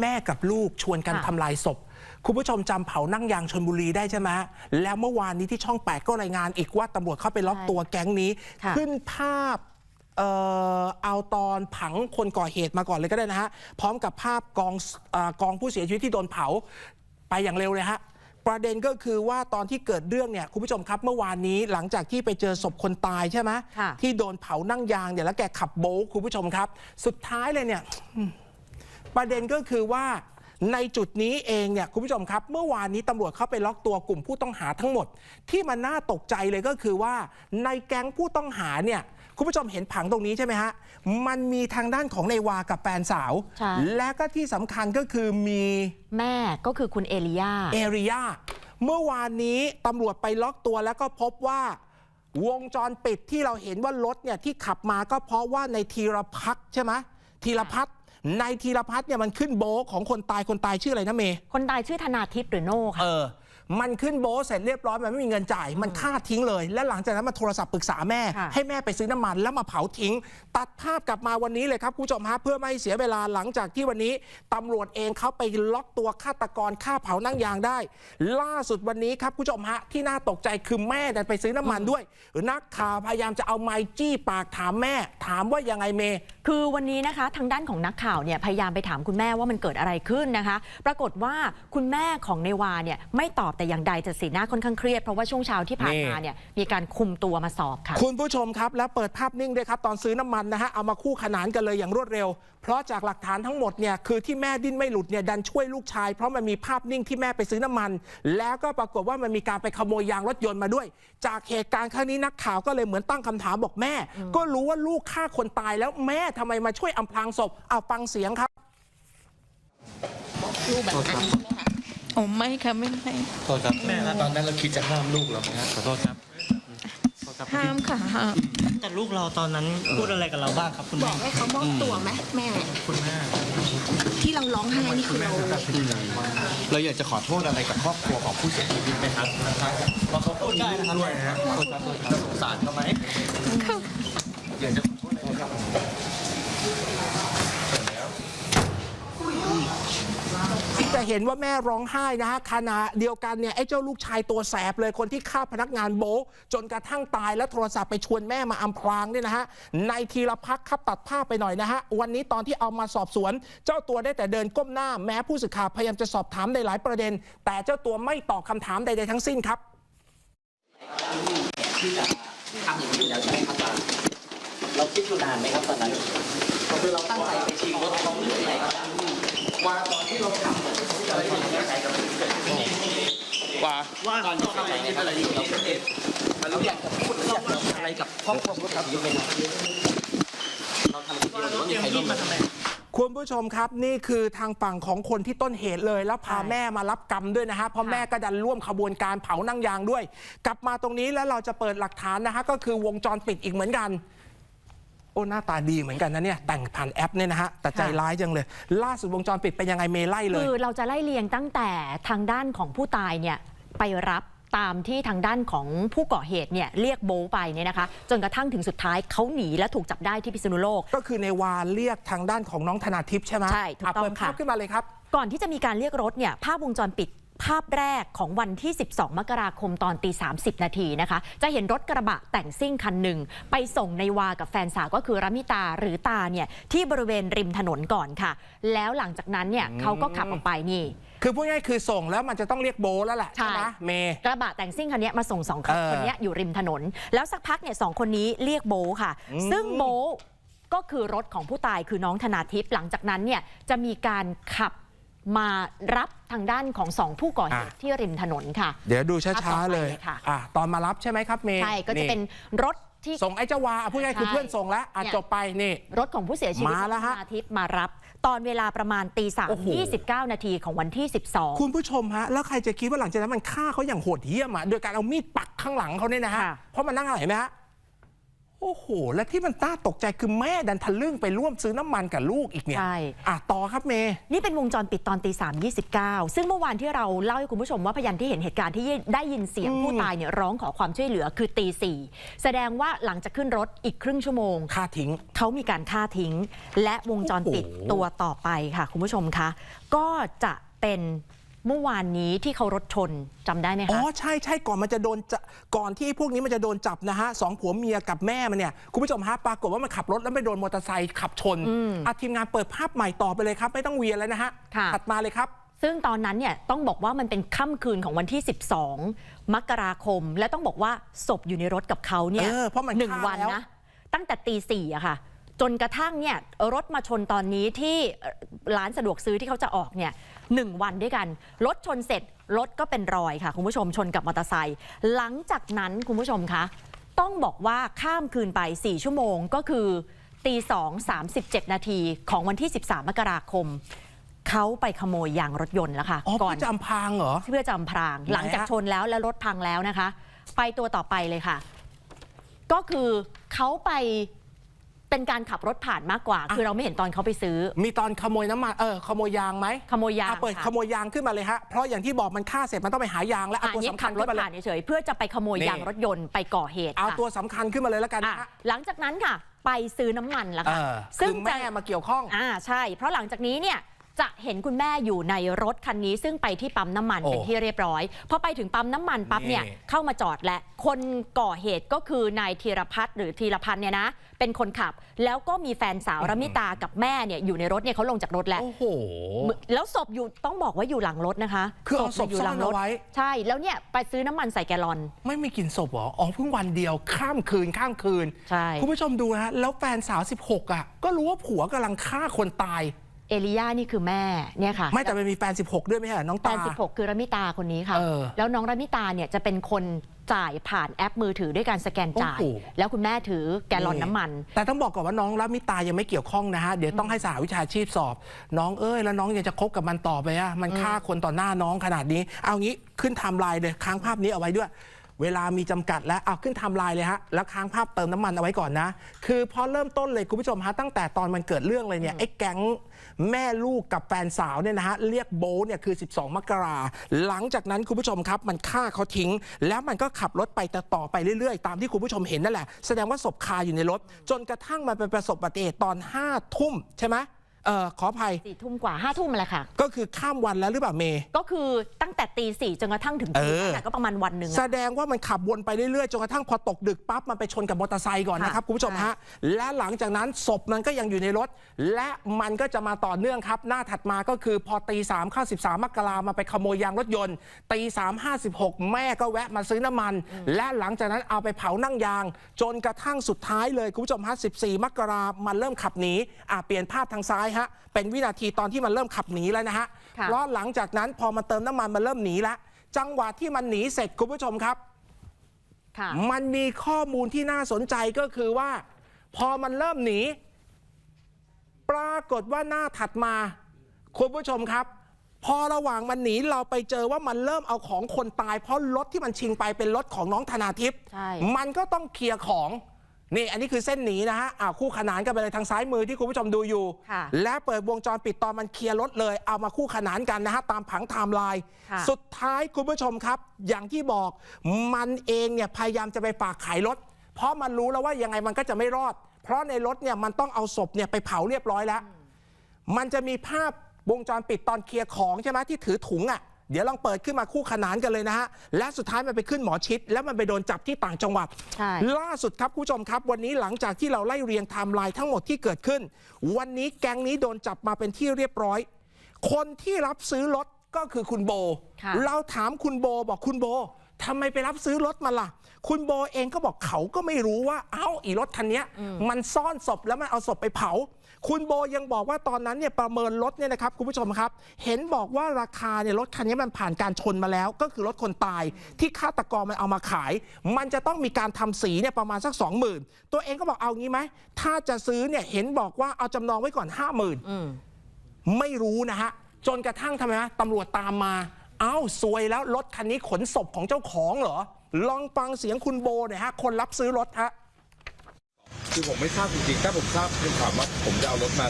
แม่กับลูกชวนกันค่ะทำลายศพ คุณผู้ชมจำเผานั่งยางชนบุรีได้ใช่ไหมแล้วเมื่อวานนี้ที่ช่องแปดก็รายงานอีกว่าตำรวจเข้าไปล็อกตัวแก๊งนี้ ค่ะ ขึ้นภาพเอ่อเอาตอนผังคนก่อเหตุมาก่อนเลยก็ได้นะฮะ พร้อมกับภาพกองเออกองผู้เสียชีวิตที่โดนเผาไปอย่างเร็วเลยฮะ ประเด็นก็คือว่าตอนที่เกิดเรื่องเนี่ยคุณผู้ชมครับเมื่อวานนี้หลังจากที่ไปเจอศพคนตายใช่ไหมค่ะ ที่โดนเผานั่งยางเนี่ยแล้วแกขับโบ๊คคุณผู้ชมครับ สุดท้ายเลยเนี่ย ประเด็นก็คือว่าในจุดนี้เองเนี่ยคุณผู้ชมครับ เมื่อวานนี้ตำรวจเข้าไปล็อกตัวกลุ่มผู้ต้องหาทั้งหมด ที่มันน่าตกใจเลยก็คือว่า ในแก๊งผู้ต้องหาเนี่ยคุณผู้ชมเห็นผังตรงนี้ใช่ไหมฮะ มันมีทางด้านของในวากับแฟนสาวใช่และก็ที่สำคัญก็คือมีแม่ก็คือคุณเอลิยา เอริยา เมื่อวานนี้ตำรวจไปล็อกตัวแล้วก็พบว่าวงจรปิดที่เราเห็นว่ารถเนี่ยที่ขับมาก็เพราะว่าในธีรพัฒน์ใช่ไหมธีรพัฒน์ ในธีรพัฒน์เนี่ยมันขึ้นโบะของคนตายคนตายชื่ออะไรนะเมย์คนตายชื่อธนาทิพย์หรือโน่เอค่ะอ มันขึ้นโบะเสร็จเรียบร้อยมันไม่มีเงินจ่าย มันฆ่าทิ้งเลย และหลังจากนั้นมาโทรศัพท์ปรึกษาแม่ค่ะให้แม่ไปซื้อน้ำมันแล้วมาเผาทิ้ง ตัดภาพกลับมาวันนี้เลยครับคุณผู้ชมฮะเพื่อไม่ให้เสียเวลาหลังจากที่วันนี้ตำรวจเองเขาไปล็อกตัวฆาตกรฆ่าเผานั่งยางได้ ล่าสุดวันนี้ครับคุณผู้ชมฮะที่น่าตกใจคือแม่ดันไปซื้อน้ำมันด้วย นักข่าวพยายามจะเอาไม้จี้ปากถามแม่ ถามว่ายังไงเมย์คือวันนี้นะคะ ทางด้านของนักข่าวเนี่ยพยายามไปถามคุณแม่ว่ามันเกิดอะไรขึ้นนะคะ ปรากฏว่าคุณแม่ของเนวาเนี่ยไม่ตอบแต่อย่างใดจะสีหน้าค่อนข้างเครียด เพราะว่าช่วงเช้าที่ผ่านนี่มาเนี่ยมีการคุมตัวมาสอบค่ะ คุณผู้ชมครับ แล้วเปิดภาพนิ่งด้วยครับ ตอนซื้อน้ำมันนะฮะ เอามาคู่ขนานกันเลยอย่างรวดเร็ว เพราะจากหลักฐานทั้งหมดเนี่ยคือที่แม่ดิ้นไม่หลุดเนี่ยดันช่วยลูกชาย เพราะมันมีภาพนิ่งที่แม่ไปซื้อน้ำมัน แล้วก็ปรากฏว่ามันมีการไปขโมยยางรถยนต์มาด้วย จากเหตุการณ์ครั้งนี้นักข่าวก็เลยเหมือนตั้งคำถามบอกแม่ ก็รู้ว่าลูกฆ่าคนตายแล้วแม่ทำไมมาช่วยอำพรางศพเอาฟังเสียงครับรูปแบบนั้นใช่ไหมคะ โอ้ไม่ค่ะไม่ไม่โทษครับแม่ครับตอนนั้นเราคิดจะห้ามลูกเราไหมครับขอโทษครับขอโทษครับห้ามค่ะห้ามแต่ลูกเราตอนนั้นพูดอะไรกับเราบ้างครับคุณบแม่อกให้เขามอบตัวไหมแม่ คุณแม่ที่เราร้องไห้นี่คือเราเราอยากจะขอโทษอะไรกับครอบครัวของผู้เสียชีวิตไหมครับเพราะเขาก็มีลูกด้วยนะฮะโทษครับโทษครับสงสารเขาไหมค่ะอยากจะขอโทษอะไรครับ จะ เห็นว่าแม่ร้องไห้นะฮะขณะเดียวกันเนี่ยไอ้เจ้าลูกชายตัวแสบเลยคนที่ฆ่าพนักงานโบะจนกระทั่งตายแล้วโทรศัพท์ไปชวนแม่มาอำพรางเนี่ยนะฮะในทีละพักครับตัดภาพไปหน่อยนะฮะวันนี้ตอนที่เอามาสอบสวน เจ้าตัวได้แต่เดินก้มหน้าแม้ผู้สื่อข่าวพยายามจะสอบถามในหลายประเด็น แต่เจ้าตัวไม่ตอบคำถามใดๆทั้งสิ้นครับทำอย่างนี้อยู่แล้วใช่ไหมครับเราคิดอยู่นานไหมครับตอนนั้นคือเราตั้งใจไปชิงรถเขาหรือยังไงครับ ว่าตอนที่เราทำเหมือนอะไรที่เราใช้กับเกิดขึ้นว่าว่าตอนที่ทำอะไรในอะไรอยู่เราเราอยากจะพูดอยากจะอะไรกับครอบครัวผู้เสียชีวิตไหมครับเราทำคนเดียวหรือว่ามีใครร่วมกันคุณผู้ชมครับนี่คือทางฝั่งของคนที่ต้นเหตุเลย แล้วพาใช่แม่มารับกรรมด้วยนะฮะเพราะค่ะแม่ก็ดันร่วมขบวนการเผานั่งยางด้วย กลับมาตรงนี้แล้วเราจะเปิดหลักฐานนะฮะก็คือวงจรปิดอีกเหมือนกัน โอ้หน้าตาดีเหมือนกันนะเนี่ยแต่งผ่านแอปเนี่ยนะฮะแต่ใจร้ายจังเลย ล่าสุดวงจรปิดเป็นยังไงเมย์ไล่เลย คือเราจะไล่เลียงตั้งแต่ทางด้านของผู้ตายเนี่ยไปรับตามที่ทางด้านของผู้ก่อเหตุเนี่ยเรียกโบทไปเนี่ยนะคะ จนกระทั่งถึงสุดท้ายเขาหนีและถูกจับได้ที่พิษณุโลก ก็คือในวาเรียกทางด้านของน้องธนาทิพย์ใช่ไหมใช่ถูกต้องะเปิดภาพค่ะขึ้นมาเลยครับ ก่อนที่จะมีการเรียกรถเนี่ยภาพวงจรปิด ภาพแรกของวันที่ 12 มกราคมตอนตี 30 นาทีนะคะ จะเห็นรถกระบะแต่งซิ่งคันหนึ่ง ไปส่งในวากับแฟนสาวก็คือรามิตาหรือตาเนี่ยที่บริเวณริมถนนก่อนค่ะ แล้วหลังจากนั้นเนี่ยเขาก็ขับออกไปนี่ คือพูดง่ายๆคือส่งแล้วมันจะต้องเรียกโบทแล้วแหละใช่ใช่ไหมเมย์กระบะแต่งซิ่งคันเนี้ยมาส่งสองคนเออคนเนี้ยอยู่ริมถนน แล้วสักพักเนี่ยสองคนนี้เรียกโบทค่ะ ซึ่งโบทก็คือรถของผู้ตายคือน้องธนาทิพย์หลังจากนั้นเนี่ยจะมีการขับ มารับทางด้านของสองผู้ก่อเหตุที่ริมถนนค่ะ เดี๋ยวดูภาพต่ช้าอไปๆเลยเลยค่ะอะตอนมารับใช่ไหมครับเมย์ใช่ก็จะเป็นรถที่ส่งไอ้เจ้าวาอะพูดง่ายๆคือใช่เพื่อนส่งแล้วอะเนี่ยจบไปนี่ รถของผู้เสียชีวิตมาแล้วฮะธนาทิพย์มารับ ตอนเวลาประมาณตีสามโอ้โหยี่สิบเก้านาทีของวันที่ 12 คุณผู้ชมฮะ แล้วใครจะคิดว่าหลังจากนั้นมันฆ่าเขาอย่างโหดเหี้ยมอะโดยการเอามีดปักข้างหลังเขาเนี่ยนะฮะค่ะเพราะมันนั่งอะไรเห็นไหมฮะ โโอ้โห และที่มันน่าตกใจคือแม่ดันทะลึ่งไปร่วมซื้อน้ำมันกับลูกอีกเนี่ยใช่ อะต่อครับเมย์ นี่เป็นวงจรปิดตอนตีสามยี่สิบเก้าซึ่งเมื่อวานที่เราเล่าให้คุณผู้ชมว่าพยานที่เห็นเหตุการณ์ที่ได้ยินเสียงอืมผู้ตายเนี่ยร้องขอความช่วยเหลือคือตีสี่แสดงว่าหลังจากขึ้นรถอีกครึ่งชั่วโมงค่าทิ้ง เขามีการฆ่าทิ้ง และวงจรปิดโอ้โห ตัวต่อไปค่ะ คุณผู้ชมคะ ก็จะเป็น เมื่อวานนี้ที่เขารถชนจำได้ไหมอ๋อคะใช่ใช่ก่อนมันจะโดนจะก่อนที่พวกนี้มันจะโดนจับนะฮะสองผัวเมียกับแม่มันเนี่ยคุณผู้ชมฮะปรากฏว่ามันขับรถแล้วไปโดนมอเตอร์ไซค์ขับชนอะทีมงานเปิดภาพใหม่ต่อไปเลยครับ ไม่ต้องเวียนแล้วนะฮะค่ะถัดมาเลยครับซึ่งตอนนั้นเนี่ยต้องบอกว่ามันเป็นค่ำคืนของวันที่ 12 มกราคม และต้องบอกว่าศพอยู่ในรถกับเขาเนี่ยเออเพราะมันหนึ่งฆ่าวันแล้วนะตั้งแต่ตีสี่อะค่ะ จนกระทั่งเนี่ยรถมาชนตอนนี้ที่เอ่อร้านสะดวกซื้อที่เขาจะออกเนี่ยหนึ่งวันด้วยกันรถชนเสร็จรถก็เป็นรอยค่ะ คุณผู้ชมชนกับมอเตอร์ไซค์หลังจากนั้นคุณผู้ชมคะต้องบอกว่าข้ามคืนไป 4 ชั่วโมงก็คือตีสองสามสิบเจ็ดนาทีของวันที่ 13 มกราคม เขาไปขโมยยางรถยนต์แล้วค่ะอ๋อก่อพี่นจำพางเหรอ เพื่อจำพรางไหนฮะหลังจากชนแล้วและรถพังแล้วนะคะ ไปตัวต่อไปเลยค่ะ ก็คือเขาไป เป็นการขับรถผ่านมากกว่า คือเราไม่เห็นตอนเขาไปซื้อ มีตอนขโมยน้ำมันเออขโมยยางไหมขโมยยางอะเปิดค่ะ ขโมยยางขึ้นมาเลยฮะเพราะอย่างที่บอกมันฆ่าเสร็จมันต้องไปหายางแล้วเอาอันตัวนี้สำคัขัญบรขึ้ถนมาเลผ่านยเฉยๆเพื่อจะไปขโมยนี่ ยางรถยนต์ไปก่อเหตุเอาค่ะตัวสำคัญขึ้นมาเลยแล้วกันอะนะฮะหลังจากนั้นค่ะ ไปซื้อน้ำมันแล้วเอค่ะ อซึ่ซึ่งงจะแม่มาเกี่ยวข้อง อ่าใช่ เพราะหลังจากนี้เนี่ย จะเห็นคุณแม่อยู่ในรถคันนี้ซึ่งไปที่ปั๊มน้ำมันโอ้เป็นที่เรียบร้อยพอไปถึงปั๊มน้ำมันปั๊บเนี่ยนี่เข้ามาจอดและ คนก่อเหตุก็คือนายธีรพัฒน์หรือธีรพันธ์เนี่ยนะ เป็นคนขับ แล้วก็มีแฟนสาวรมิตากับแม่เนี่ยอยู่ในรถเนี่ยเขาลงจากรถแล้วโอ้โหแล้วศพอยู่ต้องบอกว่าอยู่หลังรถนะคะคือเอาศพยู่หลังรถซ่อนเอาไว้ใช่แล้วเนี่ยไปซื้อน้ำมันใส่แกลลอน ไม่มีกลิ่นศพเหรออ๋อเพิ่งวันเดียวข้ามคืนข้ามคืนใช่คุณผู้ชมดูนะฮะแล้วแฟนสาว 16 อะ ก็รู้ว่าผัวกำลังฆ่าคนตายเอลิยานี่คือแม่เนี่ยค่ะไม่แต่มันมีแฟน 16 ด้วยไหมฮะน้องแฟตาน 16 คือรมิตาคนนี้ค่ะ เออแล้วน้องรมิตาเนี่ยจะเป็นคนจ่ายผ่านแอปมือถือด้วยการสแกนจ่าย โอ้โห แล้วคุณแม่ถือแกลลอนน้ำมัน แต่ต้องบอกก่อนว่าน้องรับมิตายังไม่เกี่ยวข้องนะฮะ เดี๋ยวต้องให้สหวิชาชีพสอบ น้องเอ้ย แล้วน้องยังจะคบกับมันต่อไปอะมันฆ่าคนต่อหน้าน้องขนาดนี้ เอางี้ขึ้นไทม์ไลน์เลยค้างภาพนี้เอาไว้ด้วย เวลามีจำกัดแล้วเอาขึ้นไทม์ไลน์เลยฮะแล้วค้างภาพเติมน้ำมันเอาไว้ก่อนนะ คือพอเริ่มต้นเลยคุณผู้ชมฮะตั้งแต่ตอนมันเกิดเรื่องเลยเนี่ยไอ้แก๊ง แม่ลูกกับแฟนสาวเนี่ยนะฮะเรียกโบเนี่ยคือ 12 มกราหลังจากนั้นคุณผู้ชมครับ มันฆ่าเขาทิ้ง แล้วมันก็ขับรถไปต่อไปเรื่อยๆ ตามที่คุณผู้ชมเห็นนั่นแหละ แสดงว่าศพคาอยู่ในรถ จนกระทั่งมันไปประสบอุบัติเหตุตอน5ทุ่มใช่ไหม เออขออภัยสี่ทุ่มกว่าห้าทุ่มแหละค่ะ ก็คือข้ามวันแล้วหรือเปล่าเมย์ ก็คือตั้งแต่ตีสี่จนกระทั่งถึงเอคืนอนั่นแหละก็ประมาณวันหนึ่งแสอะดงว่ามันขับวนไปเรื่อยๆจนกระทั่งพอตกดึกปั๊บมันไปชนกับมอเตอร์ไซค์ก่อนนะครับค่ะ คุณผู้ชมฮะและหลังจากนั้นศพมันก็ยังอยู่ในรถ และมันก็จะมาต่อเนื่องครับ หน้าถัดมาก็คือพอตี3เข้า13มกรามาไปขโมยยางรถยนต์ตี3 56แม่ก็แวะมาซื้อน้ำมัน และหลังจากนั้นเอาไปเผานั่งยาง จนกระทั่งสุดท้ายเลยคุณผู้ชมฮะ14มกรามันเริ่มขับหนีอะเปลี่ยนภาพทางซ้ายฮะ เป็นวินาทีตอนที่มันเริ่มขับหนีแล้วนะฮะค่ะเพราะหลังจากนั้นพอมันเติมน้ำมันมันเริ่มหนีแล้ว จังหวะที่มันหนีเสร็จคุณผู้ชมครับค่ะมันมีข้อมูลที่น่าสนใจก็คือว่า พอมันเริ่มหนี ปรากฏว่าหน้าถัดมาคุณผู้ชมครับ พอระหว่างมันหนีเราไปเจอว่ามันเริ่มเอาของคนตาย เพราะรถที่มันชิงไปเป็นรถของน้องธนาทิพย์ใช่มันก็ต้องเคลียร์ของ นี่อันนี้คือเส้นหนีนะฮะอ่าคู่ขนานกันไปเลยทางซ้ายมือที่คุณผู้ชมดูอยู่ ค่ะและเปิดวงจรปิดตอนมันเคลียร์รถเลย เอามาคู่ขนานกันนะฮะตามผังไทม์ไลน์ค่ะ สุดท้ายคุณผู้ชมครับ อย่างที่บอกมันเองเนี่ยพยายามจะไปฝากขายรถ เพราะมันรู้แล้วว่ายังไงมันก็จะไม่รอด เพราะในรถเนี่ยมันต้องเอาศพเนี่ยไปเผาเรียบร้อยแล้ว มันจะมีภาพวงจรปิดตอนเคลียร์ของใช่ไหมที่ถือถุงอะ เดี๋ยวลองเปิดขึ้นมาคู่ขนานกันเลยนะฮะ และสุดท้ายมันไปขึ้นหมอชิด แล้วมันไปโดนจับที่ต่างจังหวัดใช่ล่าสุดครับคุณผู้ชมครับ วันนี้หลังจากที่เราไล่เรียงไทม์ไลน์ทั้งหมดที่เกิดขึ้น วันนี้แก๊งนี้โดนจับมาเป็นที่เรียบร้อย คนที่รับซื้อรถก็คือคุณโบค่ะเราถามคุณโบบอกคุณโบทำไมไปรับซื้อรถมาล่ะ คุณโบเองก็บอกเขาก็ไม่รู้ว่า เอ้าอีรถคันเนี้ยมันซ่อนศพแล้วมันเอาศพไปเผา คุณโบยังบอกว่าตอนนั้นเนี่ยประเมินรถเนี่ยนะครับคุณผู้ชมครับ เห็นบอกว่าราคาเนี่ยรถคันนี้มันผ่านการชนมาแล้ว ก็คือรถคนตาย ที่ฆาตกรมันเอามาขาย มันจะต้องมีการทำสีเนี่ยประมาณสัก 20,000 ตัวเองก็บอกเอางี้ไหมถ้าจะซื้อเนี่ยเห็นบอกว่าเอาจำนองไว้ก่อน 50,000อืมไม่รู้นะฮะจนกระทั่งทำไมนะตำรวจตามมา เอ้าซวยแล้วรถคันนี้ขนศพของเจ้าของเหรอลองฟังเสียงคุณโบหน่อยฮะคนรับซื้อรถฮะ คือผมไม่ทราบจริงๆถ้าผมทราบเป็นถามว่าผมจะเอารถมา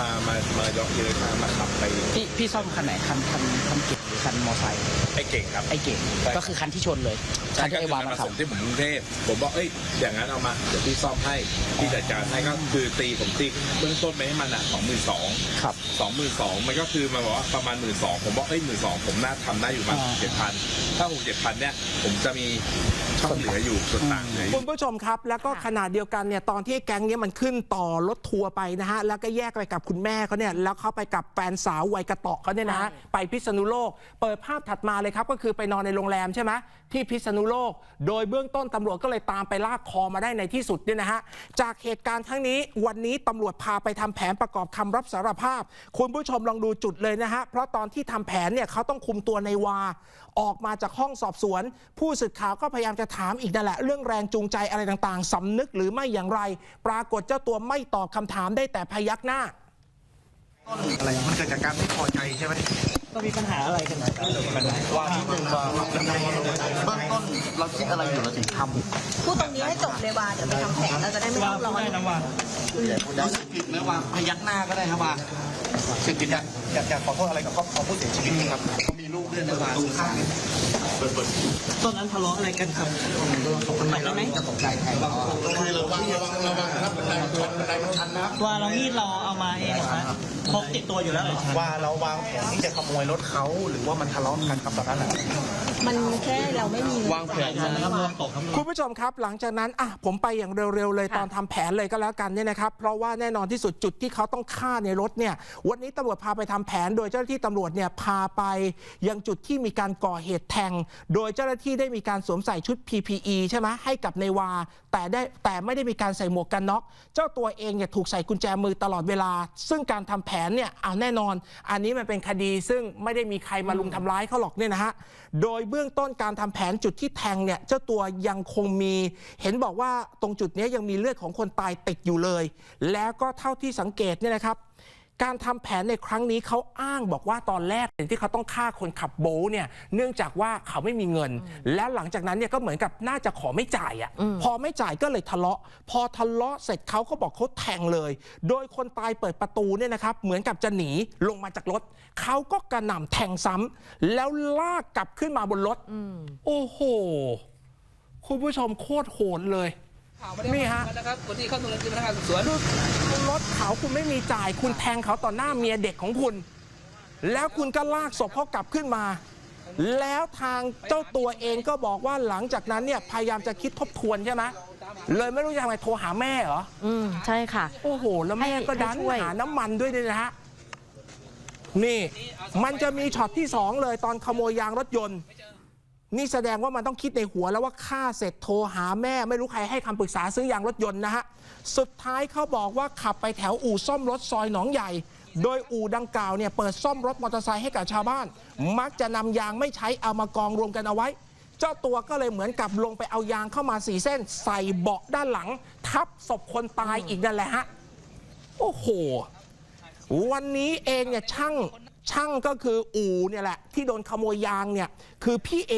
มา มามาเยาะเย้ยมามาขับไปพี่พี่ซ่อมคันไหนคันคันคันเก่งหรือคันมอไซค์ไอ้เก่งครับ ไอ้เก่งใช่ ก็คือคันที่ชนเลยคันที่ไอ้วามามาขับ ส่งที่ผมกรุงเทพผมบอกเอ้ยอย่างนั้นเอามาเดี๋ยวพี่ซ่อมให้พี่จัดการให้ก็คือตีผมตีเบื้องต้นไปให้มันอะสองหมื่นสองครับ สองหมื่นสองมันก็คือมาบอกว่าประมาณหมื่นสองผมบอกเอ้ยหมื่นสองผมน่าทำได้อยู่ประมาณอ่า เจ็ดพันถ้าหกเจ็ดพันเนี่ยผมจะมีช่องเหลืออยู่ส่วนต่างเหลืออยู่ คุณผู้ชมครับ แล้วก็ขนาดเดียวกันเนี่ยตอนที่แก๊งเนี้ยมันขึ้นต่อรถทัวร์ไปนะฮะแล้วก็แยกไปกับคุณแม่เขาเนี่ยแล้วเขาไปกับแฟนสาววัยกระเตาะเขาเนี่ยนะฮะไปพิษณุโลก เปิดภาพถัดมาเลยครับก็คือไปนอนในโรงแรมใช่ไหมที่พิษณุโลก โดยเบื้องต้นตำรวจก็เลยตามไปลากคอมาได้ในที่สุดเนี่ยนะฮะจากเหตุการณ์ทั้งนี้วันนี้ตำรวจพาไปทำแผนประกอบคำรับสารภาพ คุณผู้ชมลองดูจุดเลยนะฮะเพราะตอนที่ทำแผนเนี่ยเขาต้องคุมตัวในวา ออกมาจากห้องสอบสวน ผู้สื่อข่าวก็พยายามจะถามอีกนั่นแหละ เรื่องแรงจูงใจอะไรต่างๆสำนึกหรือไม่อย่างไร ปรากฏเจ้าตัวไม่ตอบคำถามได้แต่พยักหน้าอะไรมันเกิดจากการไม่พอใจใช่ไหมก็มีปัญหาอะไรกันนะว่าที่หนึ่งว่าเบื้องต้นเราคิดอะไรอยู่เราถึงทำพูดตรงนี้ให้จบเลยว่าเดี๋ยวไปทำแผนเราจะได้ไม่ว่าต้องพูร้ดอนได้นะว่ารู้สึกผิดไหมว่าพยักหน้าก็ได้ครับว่ารู้สึกผิดอยากอยากอยากขอโทษอะไรกับครอบครัวผู้เสียชีวิตไหมครับเขามี ลูกด้วยนะว่าดูข้างเปิดเปิดตอนนั้นทะเลาะอะไรกันครับมันไหมจะตกใจใครบ้างคือระวังระวังระวังครับบันไดชันบันไดชันนะว่าเรามีดเราเอามาเองเหรอฮะพกติดตัวอยู่แล้วเหรอครับว่าเราวางแผนที่จะขโมยรถเขาหรือว่ามันทะเลาะกันครับตอนนั้นน่ะมันแค่เราไม่มีเงินวางแผนนะครับรวมตกครับคุณผู้ชมครับหลังจากนั้นอะผมไปอย่างเร็วๆเลยค่ะตอนทำแผนเลยก็แล้วกันเนี่ยนะครับ เพราะว่าแน่นอนที่สุดจุดที่เขาต้องฆ่าในรถเนี่ย วันนี้ตำรวจพาไปทำแผน โดยเจ้าหน้าที่ตำรวจเนี่ยพาไปยังจุดที่มีการก่อเหตุแทง โดยเจ้าหน้าที่ได้มีการสวมใส่ชุด PPE ใช่ไหมให้กับในวา แต่ได้แต่ไม่ได้มีการใส่หมวกกันน็อก เจ้าตัวเองเนี่ยถูกใส่กุญแจมือตลอดเวลา ซึ่งการทำแผนเนี่ยเอาแน่นอน อันนี้มันเป็นคดีซึ่งไม่ได้มีใครมาลุมทำร้ายเขาหรอกเนี่ยนะฮะโดยเบื้องต้นการทำแผนจุดที่แทงเนี่ยเจ้าตัวยังคงมี เห็นบอกว่าตรงจุดเนี้ยยังมีเลือดของคนตายติดอยู่เลย แล้วก็เท่าที่สังเกตเนี่ยนะครับ การทำแผนในครั้งนี้เขาอ้างบอกว่าตอนแรกที่เขาต้องฆ่าคนขับโบทเนี่ยเนื่องจากว่าเขาไม่มีเงิน แล้วหลังจากนั้นเนี่ยก็เหมือนกับน่าจะขอไม่จ่ายอะพอไม่จ่ายก็เลยทะเลาะ พอทะเลาะเสร็จเขาก็บอกเขาแทงเลย โดยคนตายเปิดประตูเนี่ยนะครับเหมือนกับจะหนีลงมาจากรถเขาก็กระหน่ำแทงซ้ำแล้วลากกลับขึ้นมาบนรถโอ้โหคุณผู้ชมโคตรโหดเลย นี่ฮะนะครับคนที่เข้าตรงนั้นคือพนักงานสอบสวนรถเขาคุณไม่มีจ่าย คุณแทงเขาต่อหน้าเมียเด็กของคุณ แล้วคุณก็ลากศพเขากลับขึ้นมา แล้วทางเจ้าตัวเองก็บอกว่าหลังจากนั้นเนี่ยพยายามจะคิดทบทวนใช่ไหมเลยไม่รู้จะทำไงโทรหาแม่เหรอ อืมใช่ค่ะ โอ้โห แล้วแม่ก็ดันให้ช่วยหาน้ำมันด้วยเนี่ยนะฮะ นี่ มันจะมีช็อตที่สองเลยตอนขโมยยางรถยนต์ นี่แสดงว่ามันต้องคิดในหัวแล้วว่าฆ่าเสร็จโทรหาแม่ ไม่รู้ใครให้คำปรึกษาซื้อยางรถยนต์นะฮะ สุดท้ายเขาบอกว่าขับไปแถวอู่ซ่อมรถซอยหนองใหญ่ โดยอู่ดังกล่าวเนี่ยเปิดซ่อมรถมอเตอร์ไซค์ให้กับชาวบ้าน มักจะนำยางไม่ใช้เอามากองรวมกันเอาไว้ เจ้าตัวก็เลยเหมือนกับลงไปเอายางเข้ามาสี่เส้น ใส่เบาะด้านหลัง ทับศพคนตายอีกนั่นแหละฮะโอ้โหวันนี้เองเนี่ยช่าง ช่างก็คืออูเนี่ยแหละ ที่โดนขโมยยางเนี่ยคือพี่เอ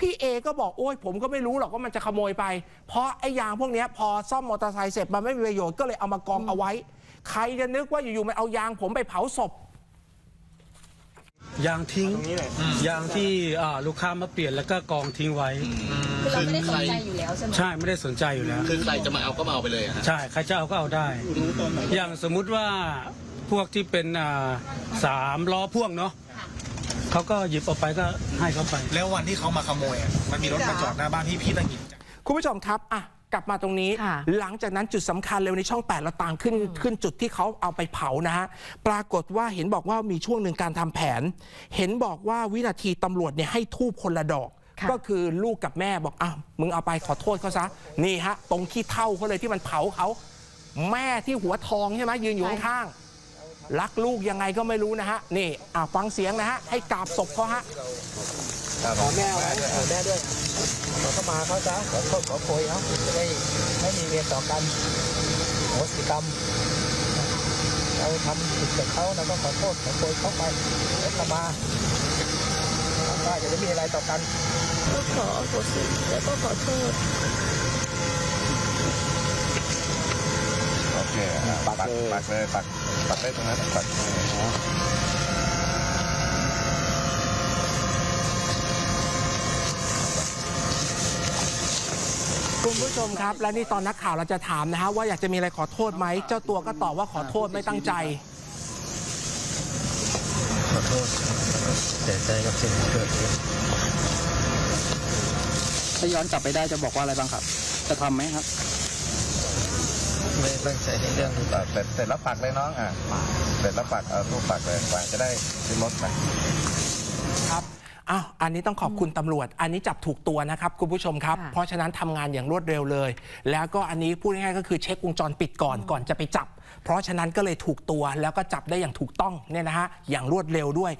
พี่เอก็บอกโอ้ยผมก็ไม่รู้หรอกว่ามันจะขโมยไป เพราะไอ้ยางพวกเนี้ยพอซ่อมมอเตอร์ไซค์เสร็จมันไม่มีประโยชน์ก็เลยเอามากองเอาไว้ ใครจะนึกว่าอยู่ๆมันเอายางผมไปเผาศพยางทิ้งยางที่อ่าลูกค้ามาเปลี่ยนแล้วก็กองทิ้งไว้คือเราไม่ได้สนใจอยู่แล้วใช่ไหมใช่ไม่ได้สนใจอยู่แล้วคือใครจะมาเอาก็มาเอาไปเลยฮะใช่ใครจะเอาก็เอาได้ อย่างสมมุติว่า พวกที่เป็นอ่าสามล้อพ่วงเนาะเขาก็หยิบออกไปก็ให้เขาไป แล้ววันที่เขามาขโมยอะมันมีรถมาจอดหน้าบ้านที่พี่ตะหงิดคุณผู้ชมครับอะกลับมาตรงนี้ ค่ะหลังจากนั้นจุดสำคัญเลยวันนี้ช่อง8เราตามขึ้นขึ้นจุดที่เขาเอาไปเผานะฮะ ปรากฏว่าเห็นบอกว่ามีช่วงหนึ่งการทำแผน เห็นบอกว่าวินาทีตำรวจเนี่ยให้ทูบคนละดอก ค่ะ ก็คือลูกกับแม่บอกอ้าวมึงเอาไปขอโทษเขาซะ นี่ฮะ ตรงขี้เท่าเขาเลยที่มันเผาเขา แม่ที่หัวทองใช่ไหมยืนอยู่ข้างๆ รักลูกยังไงก็ไม่รู้นะฮะ นี่อะฟังเสียงนะฮะ ให้กราบศพเขาฮะขอแม่เอาขอแม่ด้วยขอเข้ามาเขาจ้ะขอโทษขอโพยเขาจะได้ไม่มีเวรต่อกันโหสิกรรมเราทำผิดกับเขาเราก็ขอโทษขอโพยเขาไปแล้วเข้ามาว่าจะได้มีอะไรต่อกันก็ขอโหสิแล้วก็ขอโทษ เคอะปักปักเลยปักปักได้ตรงนั้นปักคุณผู้ชมครับ และนี่ตอนนักข่าวเราจะถามนะฮะว่าอยากจะมีอะไรขอโทษไหม เจ้าตัวก็ตอบว่าขอโทษไม่ตั้งใจ ขอโทษเสียใจกับสิ่งที่เกิดขึ้นถ้าย้อนกลับไปได้จะบอกว่าอะไรบ้างครับ จะทำไหมครับ ไม่ตั้งใจในเรื่องที่ปักเสร็จเสร็จแล้วปักเลยน้องอะเสร็จแล้วปักเอาตู้ปักเลยปักจะได้ขึ้นรถไป ครับ อ้าว อันนี้ต้องขอบคุณตำรวจ อันนี้จับถูกตัวนะครับคุณผู้ชมครับ ค่ะ เพราะฉะนั้นทำงานอย่างรวดเร็วเลย แล้วก็อันนี้พูดง่ายๆก็คือเช็ควงจรปิดก่อนก่อนจะไปจับ เพราะฉะนั้นก็เลยถูกตัวแล้วก็จับได้อย่างถูกต้องเนี่ยนะฮะอย่างรวดเร็วด้วย